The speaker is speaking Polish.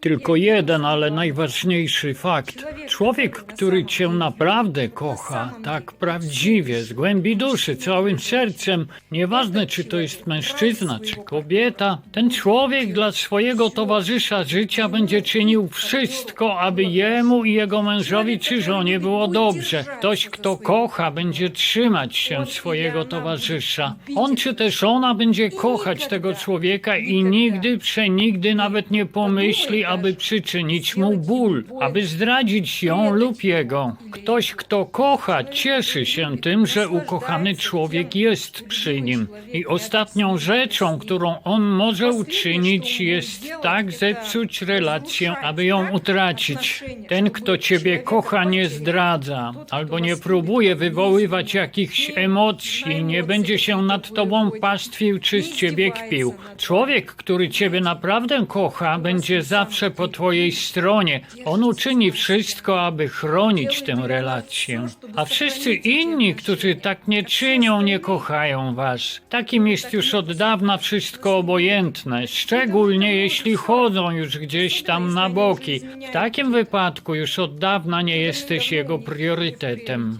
Tylko jeden, ale najważniejszy fakt. Człowiek, który cię naprawdę kocha, tak prawdziwie, z głębi duszy, całym sercem, nieważne czy to jest mężczyzna, czy kobieta, ten człowiek dla swojego towarzysza życia będzie czynił wszystko, aby jemu i jego mężowi czy żonie było dobrze. Ktoś, kto kocha, będzie trzymać się swojego towarzysza. On czy też ona będzie kochać tego człowieka i nigdy, przenigdy nawet nie pomyśli, aby przyczynić mu ból, aby zdradzić ją lub jego. Ktoś, kto kocha, cieszy się tym, że ukochany człowiek jest przy nim. I ostatnią rzeczą, którą on może uczynić, jest tak zepsuć relację, aby ją utracić. Ten, kto ciebie kocha, nie zdradza, albo nie próbuje wywoływać jakichś emocji, nie będzie się nad tobą pastwił czy z ciebie kpił. Człowiek, który ciebie naprawdę kocha, będzie zawsze po twojej stronie. On uczyni wszystko, aby chronić tę relację. A wszyscy inni, którzy tak nie czynią, nie kochają was. Takim jest już od dawna wszystko obojętne, szczególnie jeśli chodzą już gdzieś tam na boki. W takim wypadku już od dawna nie jesteś jego priorytetem.